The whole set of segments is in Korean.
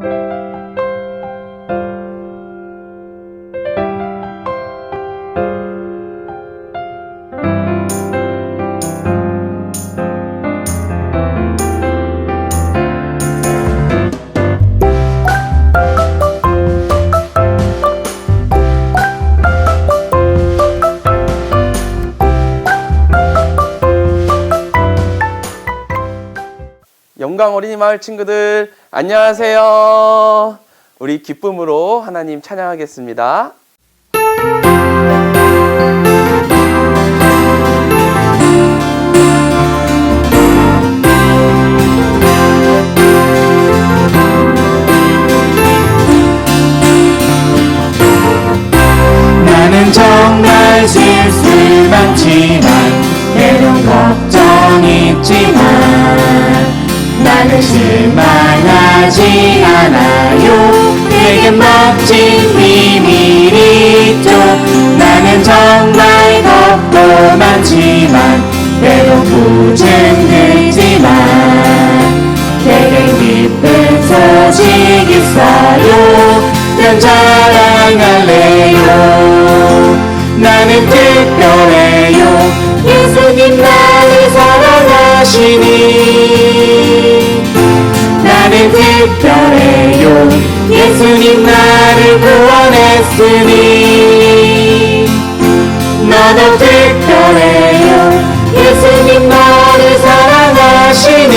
영 어린이 마을 친구들 안녕하세요. 우리 기쁨으로 하나님 찬양하겠습니다. 실망하지 않아요. 내게 멋진 비밀이 있죠. 나는 정말 겁도 많지만 때론 부증되지만 내게 기쁜 소식 있어요. 난 자랑할래요. 나는 특별해요. 예수님 나를 사랑하시니 특별해요. 예수님 나를 구원했으니 너도 특별해요. 예수님 나를 사랑하시니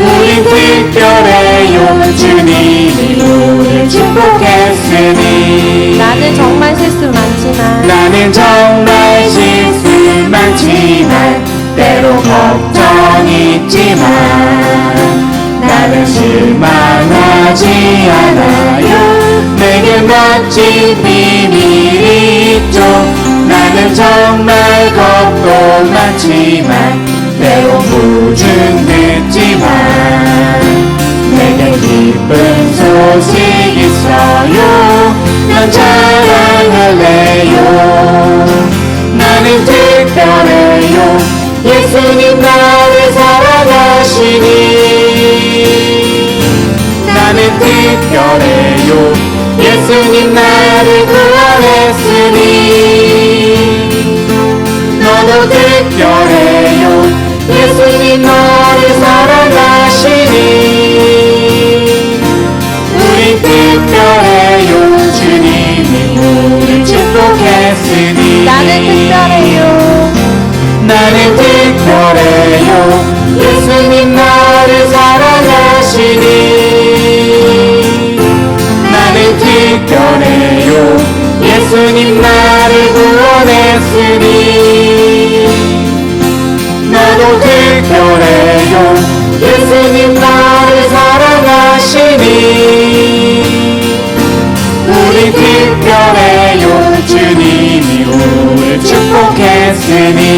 우린 특별해요. 주님이 우릴 축복했으니 나는 정말 실수 많지만 나는 정말 실수 많지만 때로 걱정 있지만 나는 실망하지 않아요. 내게 멋진 비밀이 있죠. 나는 정말 겁도 많지만 때로 부중됐지만 내게 기쁜 소식 있어요. 난 자랑할래요. 나는 특별해요 예수님 나를 사랑하시니 나는 특별해요. 예수님 나를 구원했으니 너도 특별해요. 예수님 나를 사랑하시니 우리 특별해요. 주님이 우리 축복했으니 나는 특별해요 특별해요. 예수님 나를 사랑하시니 나는 특별해요. 예수님 나를 구원했으니 너도 특별해요. 예수님 나를 사랑하시니 우리 특별해요. 주님이 우리 축복했으니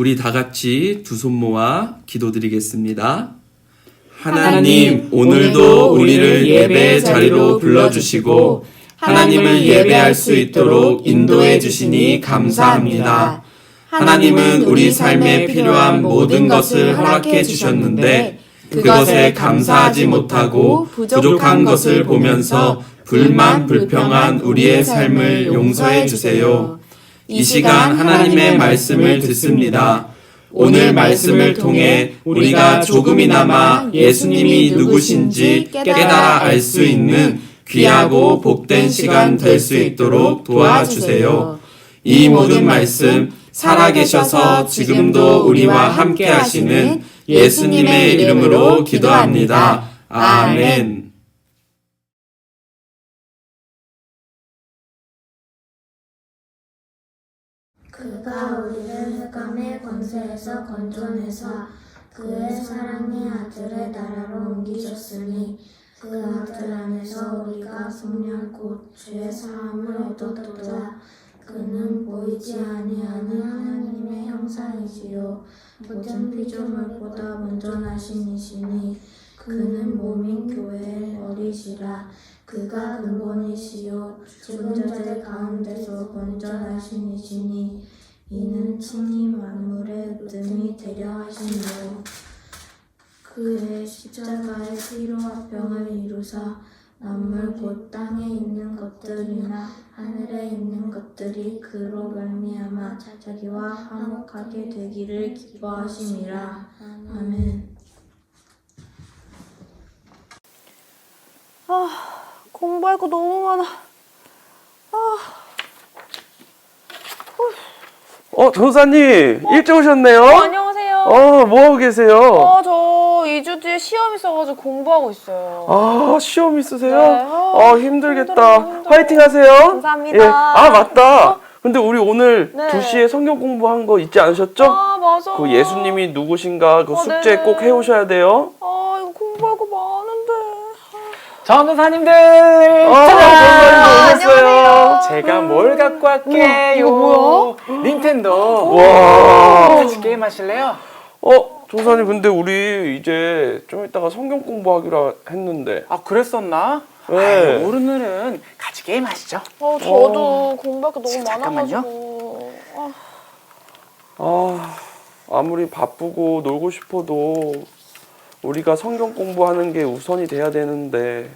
우리 다 같이 두 손 모아 기도드리겠습니다. 하나님, 오늘도 우리를 예배의 자리로 불러주시고 하나님을 예배할 수 있도록 인도해 주시니 감사합니다. 하나님은 우리 삶에 필요한 모든 것을 허락해 주셨는데 그것에 감사하지 못하고 부족한 것을 보면서 불만 불평한 우리의 삶을 용서해 주세요. 이 시간 하나님의 말씀을 듣습니다. 오늘 말씀을 통해 우리가 조금이나마 예수님이 누구신지 깨달아 알 수 있는 귀하고 복된 시간 될 수 있도록 도와주세요. 이 모든 말씀 살아계셔서 지금도 우리와 함께 하시는 예수님의 이름으로 기도합니다. 아멘. 그가 우리를 흑암의 권세에서 건져내사 그의 사랑의 아들의 나라로 옮기셨으니 그 아들 안에서 우리가 성령 곧 죄의 사함을 얻었도다. 그는 보이지 아니하는 하나님의 형상이시요. 모든 피조물보다 먼저 나신 이시니 그는 몸인 교회의 머리시라. 그가 근본이시요. 죽은 자들 가운데서 먼저 나신 이시니 이는 친히 만물의 으뜸이 되려 하시니요 그의 십자가의 피로 화평을 이루사 만물 곧 땅에 있는 것들이나 하늘에 있는 것들이 그로 말미암아 자기와 화목하게 되기를 기뻐하심이라 아멘. 공부할 거 너무 많아. 어, 전사님 일찍 오셨네요. 안녕하세요. 어, 뭐 하고 계세요? 어, 저 2주 뒤에 시험 있어가지고 공부하고 있어요. 아, 시험 있으세요? 네. 아, 아, 힘들겠다. 힘들어요, 힘들어요. 화이팅 하세요. 감사합니다. 예. 아, 맞다. 어? 근데 우리 오늘 네. 2시에 성경 공부한 거 잊지 않으셨죠? 아, 맞아. 그 예수님이 누구신가 그 어, 숙제 네. 꼭 해오셔야 돼요. 아, 이거 거 많은데. 전도사님들 어, 오셨어요. 제가 뭘 갖고 왔게요? 닌텐도. 와. 같이 게임 하실래요? 어, 조사님 근데 우리 이제 좀 이따가 성경 공부하기로 했는데. 아 그랬었나? 네. 아유, 오늘은 같이 게임 하시죠. 어, 저도 공부할 게 너무 잠깐만요. 많아가지고. 아, 아, 아무리 바쁘고 놀고 싶어도 우리가 성경 공부하는 게 우선이 돼야 되는데.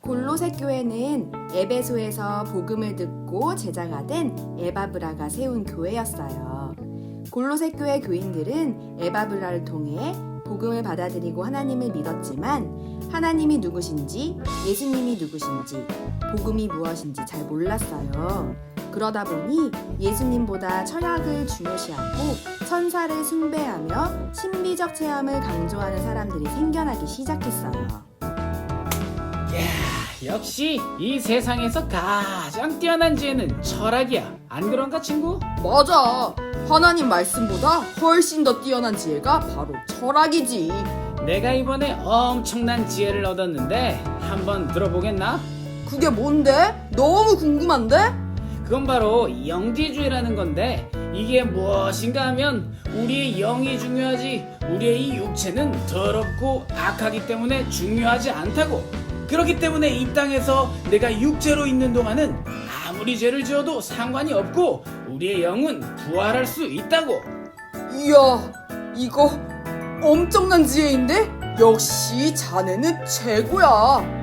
골로새 교회는 에베소에서 복음을 듣고 제자가 된 에바브라가 세운 교회였어요. 골로새 교회 교인들은 에바브라를 통해 복음을 받아들이고 하나님을 믿었지만 하나님이 누구신지 예수님이 누구신지 복음이 무엇인지 잘 몰랐어요. 그러다 보니 예수님보다 철학을 중요시하고 천사를 숭배하며 신비적 체험을 강조하는 사람들이 생겨나기 시작했어요. 역시 이 세상에서 가장 뛰어난 지혜는 철학이야. 안 그런가 친구? 맞아. 하나님 말씀보다 훨씬 더 뛰어난 지혜가 바로 철학이지. 내가 이번에 엄청난 지혜를 얻었는데 한번 들어보겠나? 그게 뭔데? 너무 궁금한데? 그건 바로 영지주의라는 건데 이게 무엇인가 하면 우리의 영이 중요하지 우리의 이 육체는 더럽고 악하기 때문에 중요하지 않다고 그렇기 때문에 이 땅에서 내가 육체로 있는 동안은 아무리 죄를 지어도 상관이 없고 우리의 영은 부활할 수 있다고 이야, 이거 엄청난 지혜인데? 역시 자네는 최고야.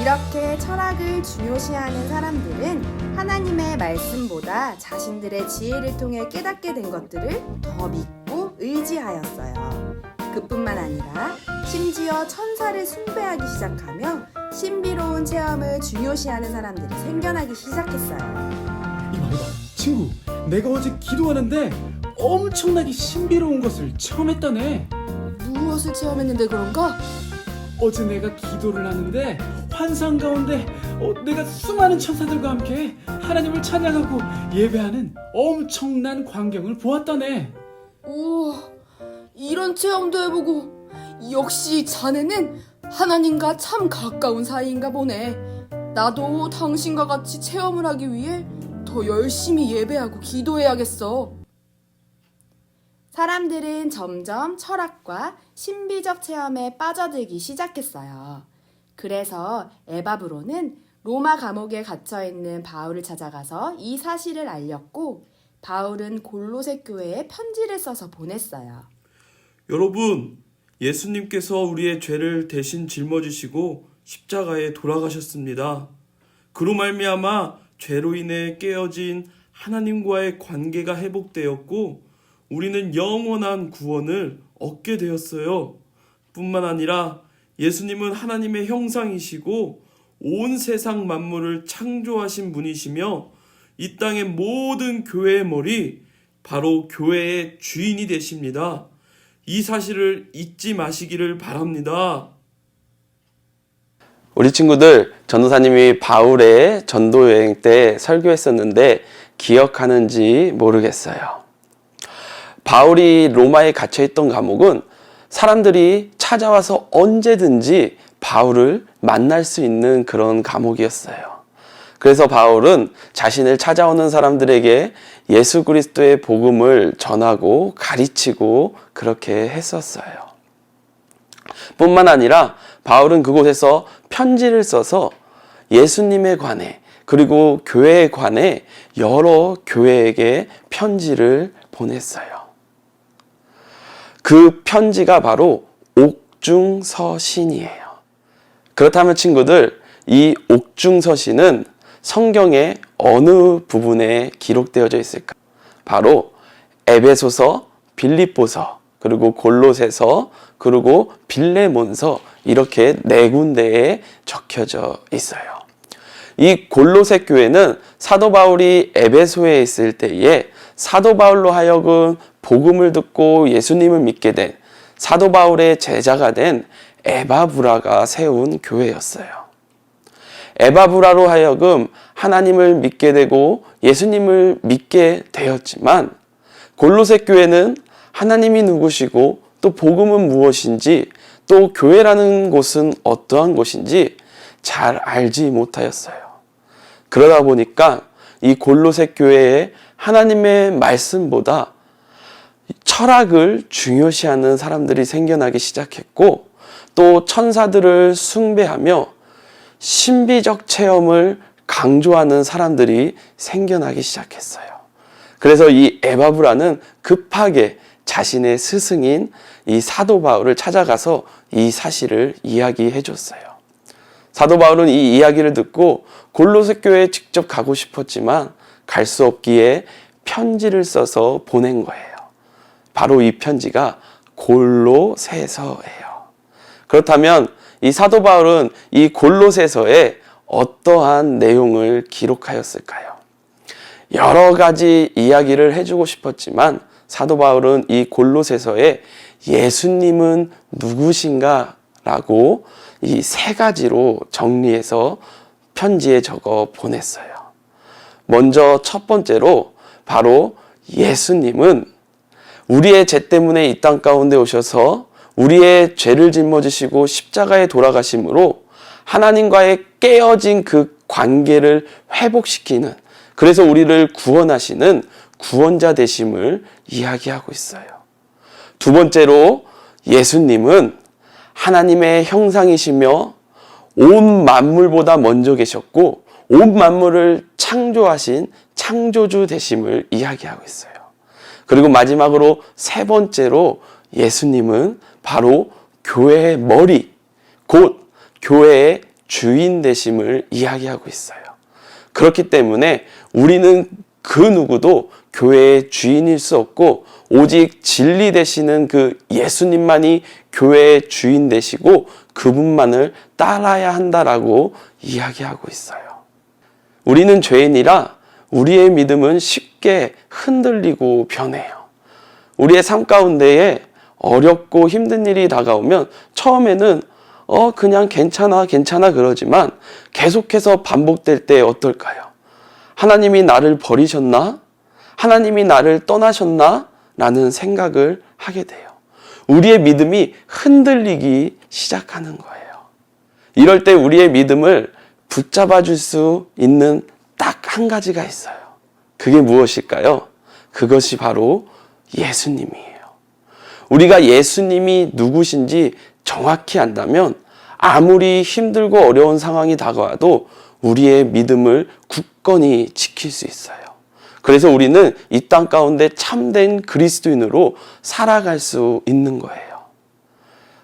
이렇게 철학을 중요시하는 사람들은 하나님의 말씀보다 자신들의 지혜를 통해 깨닫게 된 것들을 더 믿고 의지하였어요. 그뿐만 아니라 심지어 천사를 숭배하기 시작하며 신비로운 체험을 중요시하는 사람들이 생겨나기 시작했어요. 이봐 이봐 친구 내가 어제 기도하는데 엄청나게 신비로운 것을 처음 했다네 무엇을 체험했는데 그런가? 어제 내가 기도를 하는데 환상 가운데 어, 내가 수많은 천사들과 함께 하나님을 찬양하고 예배하는 엄청난 광경을 보았다네 오, 이런 체험도 해보고 역시 자네는 하나님과 참 가까운 사이인가 보네. 나도 당신과 같이 체험을 하기 위해 더 열심히 예배하고 기도해야겠어. 사람들은 점점 철학과 신비적 체험에 빠져들기 시작했어요. 그래서 에바브로는 로마 감옥에 갇혀 있는 바울을 찾아가서 이 사실을 알렸고 바울은 골로새 교회에 편지를 써서 보냈어요. 여러분, 예수님께서 우리의 죄를 대신 짊어지시고 십자가에 돌아가셨습니다. 그로 말미암아 죄로 인해 깨어진 하나님과의 관계가 회복되었고 우리는 영원한 구원을 얻게 되었어요. 뿐만 아니라 예수님은 하나님의 형상이시고 온 세상 만물을 창조하신 분이시며 이 땅의 모든 교회의 머리 바로 교회의 주인이 되십니다. 이 사실을 잊지 마시기를 바랍니다. 우리 친구들 전도사님이 바울의 전도 여행 때 설교했었는데 기억하는지 모르겠어요. 바울이 로마에 갇혀 있던 감옥은 사람들이 찾아와서 언제든지 바울을 만날 수 있는 그런 감옥이었어요. 그래서 바울은 자신을 찾아오는 사람들에게 예수 그리스도의 복음을 전하고 가르치고 그렇게 했었어요. 뿐만 아니라 바울은 그곳에서 편지를 써서 예수님에 관해 그리고 교회에 관해 여러 교회에게 편지를 보냈어요. 그 편지가 바로 옥중서신이에요. 그렇다면 친구들, 이 옥중서신은 성경의 어느 부분에 기록되어져 있을까? 바로 에베소서, 빌립보서, 그리고 골로새서, 그리고 빌레몬서 이렇게 네 군데에 적혀져 있어요. 이 골로새 교회는 사도 바울이 에베소에 있을 때에 사도 바울로 하여금 복음을 듣고 예수님을 믿게 된 사도 바울의 제자가 된 에바브라가 세운 교회였어요. 에바브라로 하여금 하나님을 믿게 되고 예수님을 믿게 되었지만 골로새 교회는 하나님이 누구시고 또 복음은 무엇인지 또 교회라는 곳은 어떠한 곳인지 잘 알지 못하였어요. 그러다 보니까 이 골로새 교회에 하나님의 말씀보다 철학을 중요시하는 사람들이 생겨나기 시작했고 또 천사들을 숭배하며 신비적 체험을 강조하는 사람들이 생겨나기 시작했어요. 그래서 이 에바브라는 급하게 자신의 스승인 이 사도 바울을 찾아가서 이 사실을 이야기해 줬어요. 사도 바울은 이 이야기를 듣고 골로새 교회에 직접 가고 싶었지만 갈 수 없기에 편지를 써서 보낸 거예요. 바로 이 편지가 골로새서예요. 그렇다면 이 사도 바울은 이 골로새서에 어떠한 내용을 기록하였을까요? 여러 가지 이야기를 해주고 싶었지만 사도 바울은 이 골로새서에 예수님은 누구신가? 라고 이 세 가지로 정리해서 편지에 적어 보냈어요. 먼저 첫 번째로 바로 예수님은 우리의 죄 때문에 이 땅 가운데 오셔서 우리의 죄를 짊어지시고 십자가에 돌아가심으로 하나님과의 깨어진 그 관계를 회복시키는 그래서 우리를 구원하시는 구원자 되심을 이야기하고 있어요. 두 번째로 예수님은 하나님의 형상이시며 온 만물보다 먼저 계셨고 온 만물을 창조하신 창조주 되심을 이야기하고 있어요. 그리고 마지막으로 세 번째로 예수님은 바로 교회의 머리, 곧 교회의 주인 되심을 이야기하고 있어요. 그렇기 때문에 우리는 그 누구도 교회의 주인일 수 없고 오직 진리 되시는 그 예수님만이 교회의 주인 되시고 그분만을 따라야 한다라고 이야기하고 있어요. 우리는 죄인이라 우리의 믿음은 쉽게 흔들리고 변해요. 우리의 삶 가운데에 어렵고 힘든 일이 다가오면 처음에는 어, 그냥 괜찮아, 괜찮아 그러지만 계속해서 반복될 때 어떨까요? 하나님이 나를 버리셨나? 하나님이 나를 떠나셨나? 라는 생각을 하게 돼요. 우리의 믿음이 흔들리기 시작하는 거예요. 이럴 때 우리의 믿음을 붙잡아 줄 수 있는 딱 한 가지가 있어요. 그게 무엇일까요? 그것이 바로 예수님이에요. 우리가 예수님이 누구신지 정확히 안다면 아무리 힘들고 어려운 상황이 다가와도 우리의 믿음을 굳 건히 지킬 수 있어요. 그래서 우리는 이 땅 가운데 참된 그리스도인으로 살아갈 수 있는 거예요.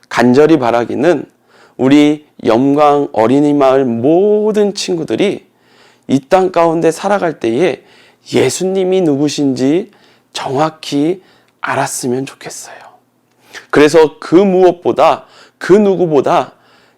간절히 바라기는 우리 영광 어린이 마을 모든 친구들이 이 땅 가운데 살아갈 때에 예수님이 누구신지 정확히 알았으면 좋겠어요. 그래서 그 무엇보다 그 누구보다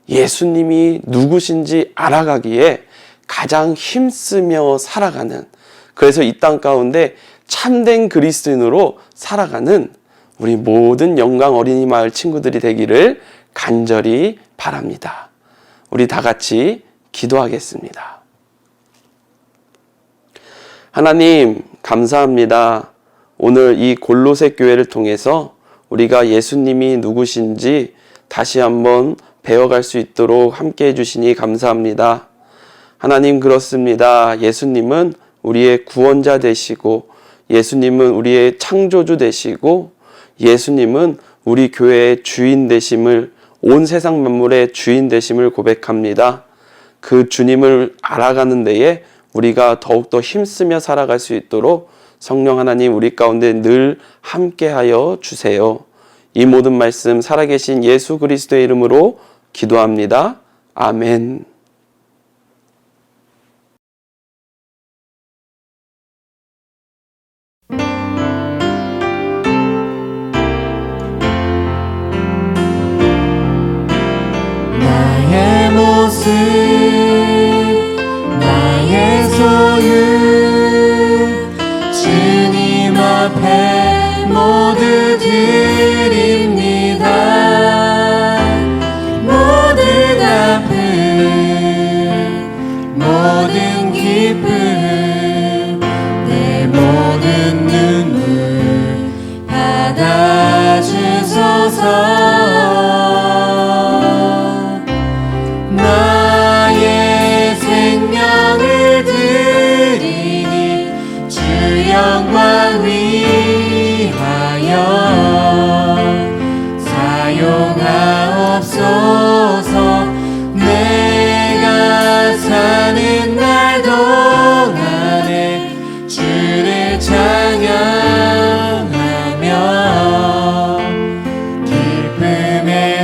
예수님이 누구신지 알아가기에 가장 힘쓰며 살아가는 그래서 이 땅 가운데 참된 그리스도인으로 살아가는 우리 모든 영광 어린이 마을 친구들이 되기를 간절히 바랍니다. 우리 다 같이 기도하겠습니다. 하나님, 감사합니다. 오늘 이 골로새 교회를 통해서 우리가 예수님이 누구신지 다시 한번 배워갈 수 있도록 함께 해주시니 감사합니다. 하나님, 그렇습니다. 예수님은 우리의 구원자 되시고, 예수님은 우리의 창조주 되시고, 예수님은 우리 교회의 주인 되심을, 온 세상 만물의 주인 되심을 고백합니다. 그 주님을 알아가는 데에 우리가 더욱더 힘쓰며 살아갈 수 있도록 성령 하나님 우리 가운데 늘 함께하여 주세요. 이 모든 말씀 살아계신 예수 그리스도의 이름으로 기도합니다. 아멘.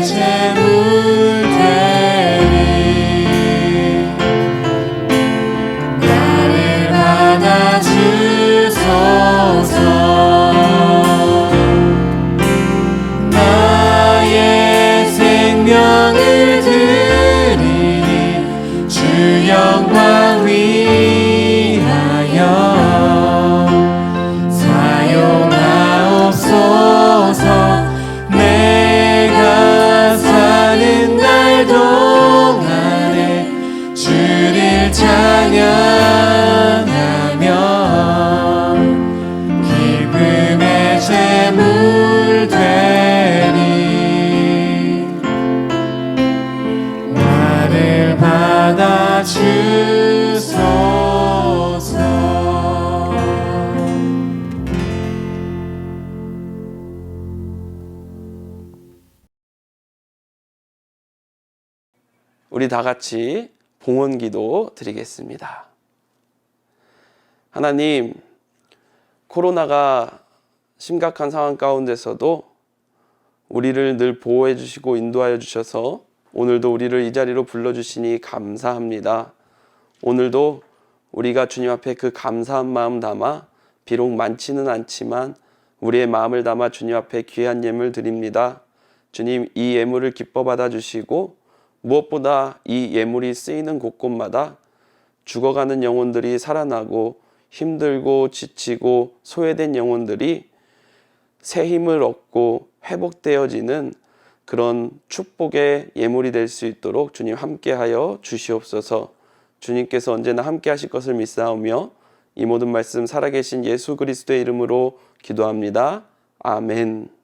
기 우리 다 같이 봉헌 기도 드리겠습니다. 하나님, 코로나가 심각한 상황 가운데서도 우리를 늘 보호해 주시고 인도하여 주셔서 오늘도 우리를 이 자리로 불러주시니 감사합니다. 오늘도 우리가 주님 앞에 그 감사한 마음 담아 비록 많지는 않지만 우리의 마음을 담아 주님 앞에 귀한 예물 드립니다. 주님 이 예물을 기뻐 받아 주시고 무엇보다 이 예물이 쓰이는 곳곳마다 죽어가는 영혼들이 살아나고 힘들고 지치고 소외된 영혼들이 새 힘을 얻고 회복되어지는 그런 축복의 예물이 될 수 있도록 주님 함께하여 주시옵소서. 주님께서 언제나 함께하실 것을 믿사오며 이 모든 말씀 살아계신 예수 그리스도의 이름으로 기도합니다. 아멘.